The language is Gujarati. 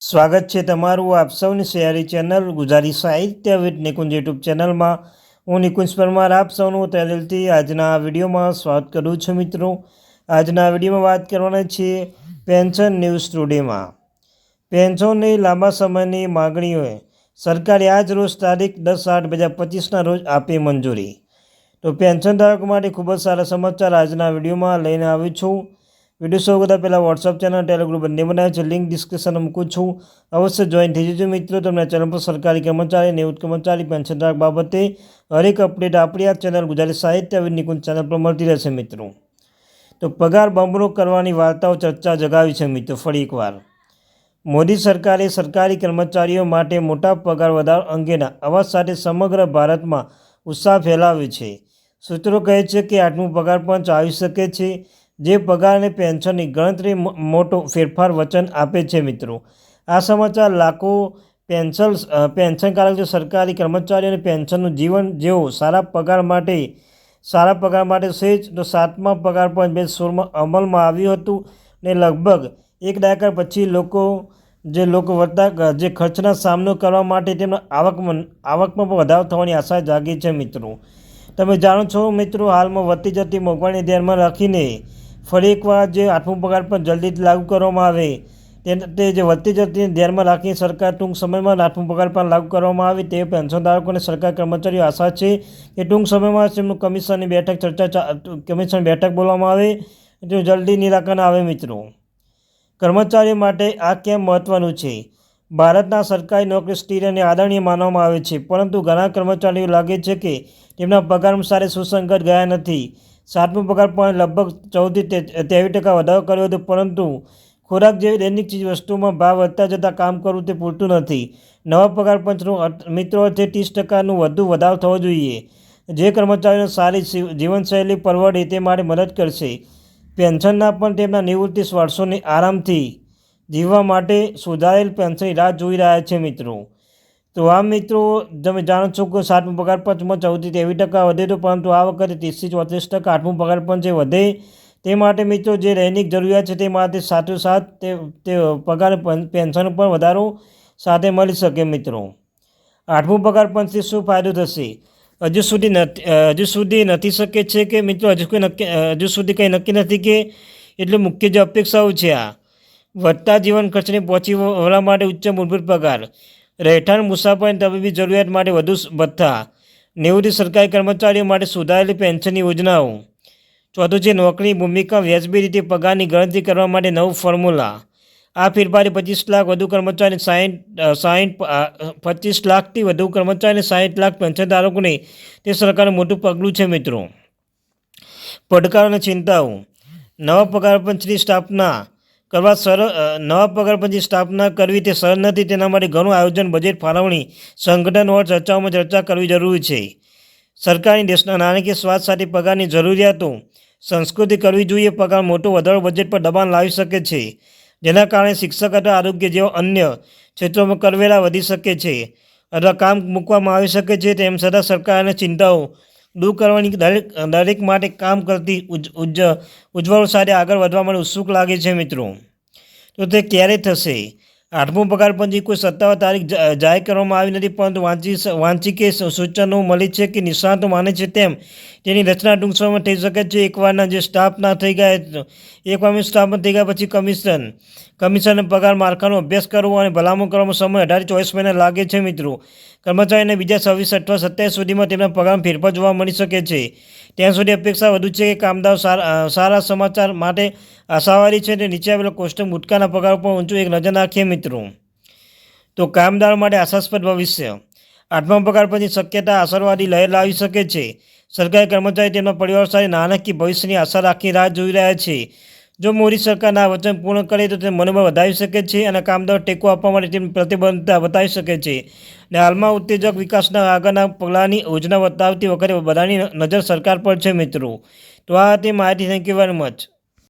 સ્વાગત છે તમારું આપ સૌની સયારી ચેનલ ગુજરાતી સાહિત્ય વિથ નિકુંજ યુટ્યુબ ચેનલમાં. હું નિકુંજ પરમાર, આપ સૌનું તહેદિલથી આજના વિડીયોમાં સ્વાગત કરું છું મિત્રો. આજના વિડીયોમાં વાત કરવાના છીએ પેન્શન ન્યૂઝ ટુડેમાં. પેન્શનની લાંબા સમયની માગણીઓએ સરકારે આજ રોજ તારીખ દસ આઠ બે હજાર પચીસના રોજ આપી મંજૂરી. તો પેન્શન ધારકો માટે ખૂબ જ સારા સમાચાર આજના વિડીયોમાં લઈને આવ્યું છું. વીડિયો શરૂ કરતાં પહેલાં વોટ્સઅપ ચેનલ ટેલિગ્રુપ બંને બનાવે છે. લિંક ડિસ્ક્રિપ્શનમાં મૂકું છું. અવશ્ય જોઈન થઈ જજો મિત્રો. તમને ચેનલ પર સરકારી કર્મચારી નિવૃત્ત કર્મચારી પેન્શન ધારક બાબતે હરેક અપડેટ આપણી આ ચેનલ ગુજરાતી સાહિત્ય નિકુંજ ચેનલ પર મળતી રહેશે મિત્રો. તો પગાર બમણો કરવાની વાર્તાઓ ચર્ચા જગાવી છે મિત્રો ફરી એકવાર. મોદી સરકારે સરકારી કર્મચારીઓ માટે મોટા પગાર વધારો અંગેના અવાજ સાથે સમગ્ર ભારતમાં ઉત્સાહ ફેલાવ્યો છે. સૂત્રો કહે છે કે આઠમું પગાર પંચ આવી શકે છે. જે પગાર અને પેન્શનની ગણતરી મોટો ફેરફાર વચન આપે છે મિત્રો. આ સમાચાર લાખો પેન્શન પેન્શનકારક જે સરકારી કર્મચારીઓ અને પેન્શનનું જીવન જેવો સારા પગાર માટે, સારા પગાર માટે સેજ તો સાતમા પગાર પંચ બે સોળમાં અમલમાં આવ્યું હતું ને લગભગ એક દાયકા પછી લોકો, જે લોકો વધતા જે ખર્ચના સામનો કરવા માટે તેમના આવકમાં આવકમાં પણ વધારો થવાની આશા જાગી છે મિત્રો. તમે જાણો છો મિત્રો, હાલમાં વધતી જતી મોંઘવારીને ધ્યાનમાં રાખીને ફરી એકવાર જે આઠમો પગાર પણ જલ્દીથી લાગુ કરવામાં આવે, તે જે વધતી જતી ધ્યાનમાં રાખીને સરકાર ટૂંક સમયમાં આઠમું પગાર પણ લાગુ કરવામાં આવે તે પેન્શનધારકોને સરકાર કર્મચારીઓ આશા છે કે ટૂંક સમયમાં તેમનું કમિશનની બેઠક ચર્ચા કમિશન બેઠક બોલવામાં આવે. જો જલ્દી નિરાકરણ આવે મિત્રો. કર્મચારીઓ માટે આ કેમ મહત્ત્વનું છે? ભારતના સરકારી નોકરી સ્થિર અને આદરણીય માનવામાં આવે છે, પરંતુ ઘણા કર્મચારીઓ લાગે છે કે તેમના પગારમાં સારી સુસંગત ગયા નથી. સાતમો પગાર પણ લગભગ ચૌદથી ત્રેવીસ ટકા વધારો કર્યો હતો, પરંતુ ખોરાક જેવી દૈનિક ચીજ વસ્તુઓમાં ભાવ વધતા જતાં કામ કરવું તે પૂરતું નથી. નવા પગાર પંચનું મિત્રો અર્થે ત્રીસ ટકાનું વધુ વધારો થવો જોઈએ. જે કર્મચારીઓને સારી જીવનશૈલી પરવડે તે માટે મદદ કરશે. પેન્શનના પણ તેમના નિવૃત્તિ વર્ષોની આરામથી જીવવા માટે સુધારેલ પેન્શનની રાહ જોઈ રહ્યા છે મિત્રો. તો આ મિત્રો, તમે જાણો છો કે સાતમું પગાર પંચમાં ચૌદથી ત્રેવીસ ટકા વધે તો પરંતુ આ વખતે ત્રીસથી ચોત્રીસ ટકા આઠમું પગાર પંચ જે વધે, તે માટે મિત્રો જે દૈનિક જરૂરિયાત છે તે માટે સાથોસાથ તે તે પગાર પેન્શન પણ વધારો સાથે મળી શકે મિત્રો. આઠમું પગાર પંચથી શું ફાયદો થશે? હજુ સુધી નથી, હજુ સુધી નથી શકે છે કે મિત્રો, હજુ કોઈ નક્કી, હજુ સુધી કંઈ નક્કી નથી કે એટલે મુખ્ય જે અપેક્ષાઓ છે આ. વધતા જીવન ખર્ચને પહોંચી વળવા માટે ઉચ્ચ મૂળભૂત પગાર. રહેઠાણ મુસાફરી તબીબી જરૂરિયાત માટે વધુ ભથ્થા. નિવૃત્ત સરકારી કર્મચારીઓ માટે સુધારેલી પેન્શનની યોજનાઓ. ચોથું છે, નોકરીની ભૂમિકા વ્યાજબી રીતે પગારની ગણતરી કરવા માટે નવું ફોર્મ્યુલા. આ ફેરફારે પચીસ લાખ વધુ કર્મચારી સાહીઠ સાહીઠ પચીસ લાખથી વધુ કર્મચારી સાહીઠ લાખ પેન્શન ધારકોને તે સરકારનું મોટું પગલું છે, મિત્રો. પડકારો અને ચિંતાઓ. નવા પગારપંચની સ્થાપના કરવા સરળ નવા પગાર પંચની સ્થાપના કરવી તે સરળ નથી, તેના માટે ઘણું આયોજન, બજેટ, ફાળવણી, સંગઠન ઓર ચર્ચાઓમાં ચર્ચા કરવી જરૂરી છે. સરકારની દેશના નાણાકીય સ્વાદ સાથે પગારની જરૂરિયાતો, સંસ્કૃતિ કરવી જોઈએ, પગાર મોટો, વધારો બજેટ પર દબાણ લાવી શકે છે. જેના કારણે શિક્ષક અથવા આરોગ્ય જેવા અન્ય ક્ષેત્રોમાં કરવેરા વધી શકે છે. અથવા કામ મૂકવામાં આવી શકે છે, તેમ છતાં સરકારને ચિંતાઓ દૂર કરવાની દરેક દરેક માટે કામ કરતી ઉજ ઉજ્જ ઉજ્જવળ સાથે આગળ વધવા માટે ઉત્સુક લાગે છે મિત્રો. તો તે ક્યારે થશે? આઠમો પગાર પંચી કોઈ સત્તાવાર તારીખ જાહેર કરવામાં આવી નથી, પરંતુ વાંચી વાંચી કે સૂચનો મળી છે કે નિષ્ણાંતો માને છે તેમ તેની રચના ટૂંક સમયમાં થઈ શકે છે. એકવારના જે સ્ટાફના થઈ ગયા એકવાર સ્ટાફમાં થઈ ગયા પછી કમિશન કમિશન પગાર માળખાનો અભ્યાસ કરવો અને ભલામણ કરવામાં સમય અઢાર ચોવીસ મહિના લાગે છે મિત્રો. કર્મચારીને બીજા છવ્વીસ અઠવા સત્યાવીસ સુધીમાં તેમના પગારમાં ફેરફાર જોવા મળી શકે છે. ત્યાં સુધી અપેક્ષા વધુ છે કે કામદારો સારા સમાચાર માટે આશાવાદી છે અને નીચે આવેલા કોષ્ટક ગુટકાના પગાર પર ઊંચું એક નજર નાખીએ મિત્રો. તો કામદારો માટે આશાસ્પદ ભવિષ્ય. આઠમા પગાર પરની શક્યતા આશાવાદી લહેર લાવી શકે છે. સરકારી કર્મચારી તેમના પરિવાર સાથે નાણાકીય ભવિષ્યની આશા રાખી રાહ જોઈ રહ્યા છે. જો મોદી સરકારના વચન પૂર્ણ કરે તો તે મનોબળ વધારી શકે છે અને કામદારો ટેકો આપવા માટે તેમની પ્રતિબદ્ધતા બતાવી શકે છે. અને હાલમાં ઉત્તેજક વિકાસના આગળના પગલાંની યોજના બતાવતી વખતે બધાની નજર સરકાર પર છે મિત્રો. તો આ હતી માહિતી. Thank you very much